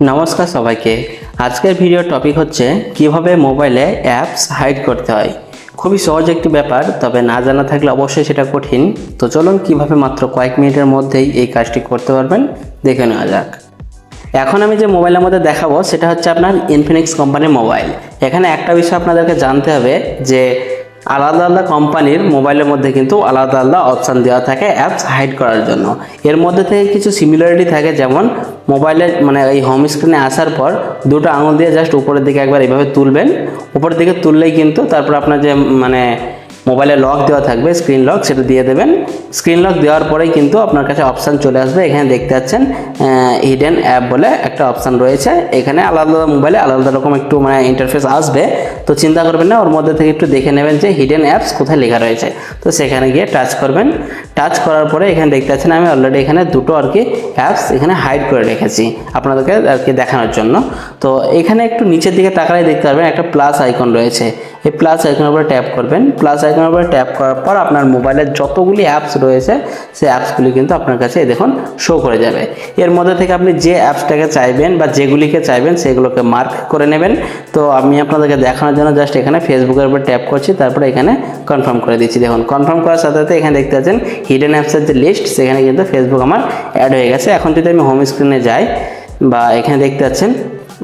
নমস্কার সবাইকে। আজকের ভিডিও টপিক হচ্ছে কীভাবে মোবাইলে অ্যাপস হাইড করতে হয়। খুবই সহজ একটি ব্যাপার, তবে না জানা থাকলে অবশ্যই সেটা কঠিন। তো চলুন কীভাবে মাত্র কয়েক মিনিটের মধ্যেই এই কাজটি করতে পারবেন, দেখে নেওয়া যাক। এখন আমি যে মোবাইলের মধ্যে দেখাবো, সেটা হচ্ছে আপনার ইনফিনিক্স কোম্পানির মোবাইল এখানে একটা বিষয় আপনাদেরকে জানতে হবে যে আলাদা আলাদা কোম্পানির মোবাইলের মধ্যে কিন্তু আলাদা আলাদা অপশান দেওয়া থাকে অ্যাপস হাইড করার জন্য। এর মধ্যে থেকে কিছু সিমিলারিটি থাকে যেমন মোবাইলের মানে এই হোম স্ক্রিনে আসার পর দুটো আঙুল দিয়ে জাস্ট উপরের দিকে একবার এইভাবে তুলবেন। উপরের দিকে তুললেই কিন্তু তারপর আপনার যে মানে মোবাইলে লক দেওয়া থাকবে স্ক্রিন লক সেটা দিয়ে দেবেন। স্ক্রিন লক দেওয়ার পরেই কিন্তু আপনার কাছে অপশান চলে আসবে। এখানে দেখতে পাচ্ছেন হিডেন অ্যাপ বলে একটা অপশান রয়েছে। এখানে আলাদা আলাদা মোবাইলে আলাদা রকম একটু মানে ইন্টারফেস আসবে। তো চিন্তা করবেন না, ওর মধ্যে থেকে একটু দেখে নেবেন যে হিডেন অ্যাপস কোথায় লেখা রয়েছে। তো সেখানে গিয়ে টাচ করবেন। টাচ করার পরে এখানে দেখতে পাচ্ছেন, আমি অলরেডি এখানে দুটো আর কি অ্যাপস এখানে হাইড করে রেখেছি আপনাদেরকে আর কি দেখানোর জন্য। তো এখানে একটু নিচের দিকে তাকালে দেখতে পারবেন, একটা প্লাস আইকন রয়েছে। এই প্লাস আইকনের উপরে ট্যাপ করবেন। প্লাস আইকনের উপরে ট্যাপ করার পর আপনার মোবাইলের যতগুলি অ্যাপস রয়েছে, সেই অ্যাপসগুলি কিন্তু আপনার কাছে দেখুন শো করে যাবে। এর মধ্যে থেকে আপনি যে অ্যাপসটাকে চাইবেন বা যেগুলিকে চাইবেন, সেগুলোকে মার্ক করে নেবেন। তো আমি আপনাদেরকে দেখানোর জন্য জাস্ট এখানে ফেসবুকের উপর ট্যাপ করছি, তারপরে এখানে কনফার্ম করে দিচ্ছি। দেখুন কনফার্ম করার সাথে সাথে এখানে দেখতে পাচ্ছেন হিডেন অ্যাপসের যে লিস্ট সেখানে কিন্তু ফেসবুক আমার অ্যাড হয়ে গেছে। এখন যদি আমি হোম স্ক্রিনে যাই, বা এখানে দেখতে পাচ্ছেন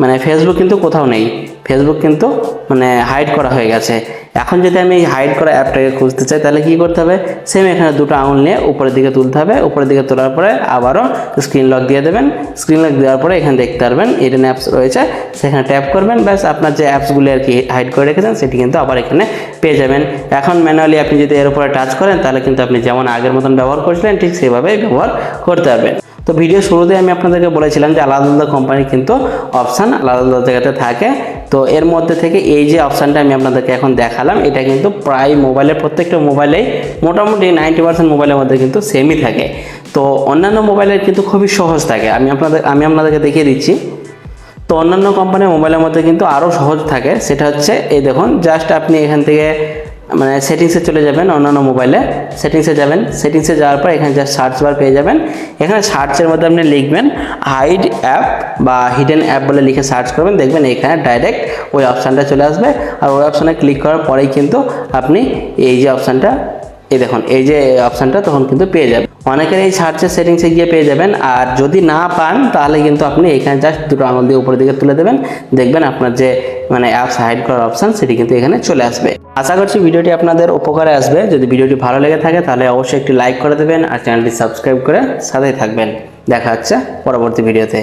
মানে ফেসবুক কিন্তু কোথাও নেই। ফেসবুক কিন্তু মানে হাইড করা হয়ে গেছে। এখন যদি আমি হাইড করা অ্যাপটাকে খুঁজতে চাই, তাহলে কি করতে হবে? সেম এখানে দুটো আঙুল নিয়ে উপরের দিকে তুলতে হবে। উপরের দিকে তোলার পরে আবারও স্ক্রিন লক দিয়ে দেবেন। স্ক্রিন লক দেওয়ার পরে এখানে দেখতে পারবেন ইডেন অ্যাপস রয়েছে। সেখানে ট্যাপ করবেন। ব্যাস, আপনার যে অ্যাপসগুলি আর কি হাইড করে রেখেছেন, সেটি কিন্তু আবার এখানে পেয়ে যাবেন। এখন ম্যানুয়ালি আপনি যদি এর উপরে টাচ করেন, তাহলে কিন্তু আপনি যেমন আগের মতন ব্যবহার করছিলেন, ঠিক সেভাবেই ব্যবহার করতে পারবেন। তো ভিডিও শুরুতে আমি আপনাদেরকে বলেছিলাম যে আলাদা আলাদা কোম্পানির কিন্তু অপশান আলাদা আলাদা জায়গাতে থাকে। তো এর মধ্যে থেকে এই যে অপশানটা আমি আপনাদেরকে এখন দেখালাম, এটা কিন্তু প্রায় মোবাইলের প্রত্যেকটা মোবাইলেই মোটামুটি নাইনটি পার্সেন্ট মোবাইলের মধ্যে কিন্তু সেমই থাকে। তো অন্যান্য মোবাইলের কিন্তু খুবই সহজ থাকে। আমি আপনাদের, আমি আপনাদেরকে দেখিয়ে দিচ্ছি। তো অন্যান্য কোম্পানির মোবাইলের মধ্যে কিন্তু আরও সহজ থাকে। সেটা হচ্ছে, এই দেখুন জাস্ট আপনি এখান থেকে মানে সেটিংসে চলে যাবেন অন্যান্য মোবাইলে সেটিংসে যাবেন সেটিংসে যাওয়ার পর এখানে যা সার্চ বার পেয়ে যাবেন। এখানে সার্চের মধ্যে আপনি লিখবেন হাইড অ্যাপ বা হিডেন অ্যাপ বলে লিখে সার্চ করবেন। দেখবেন এখানে ডাইরেক্ট ওই অপশানটা চলে আসবে। আর ওই অপশানে ক্লিক করার পরেই কিন্তু আপনি এই যে অপশানটা এই দেখুন, এই যে অপশানটা তখন কিন্তু পেয়ে যাবেন। অনেকের এই সার্চের সেটিংসে গিয়ে পেয়ে যাবেন। আর যদি না পান, তাহলে কিন্তু আপনি এখানে জাস্ট দুটো আঙুল দিয়ে উপরের দিকে তুলে দেবেন। দেখবেন আপনার যে মানে অ্যাপস হাইড করার অপশান সেটি কিন্তু এখানে চলে আসবে। আশা করছি ভিডিওটি আপনাদের উপকারে আসবে। যদি ভিডিওটি ভালো লেগে থাকে, তাহলে অবশ্যই একটি লাইক করে দেবেন। আর চ্যানেলটি সাবস্ক্রাইব করে সাথেই থাকবেন। দেখা হচ্ছে পরবর্তী ভিডিওতে।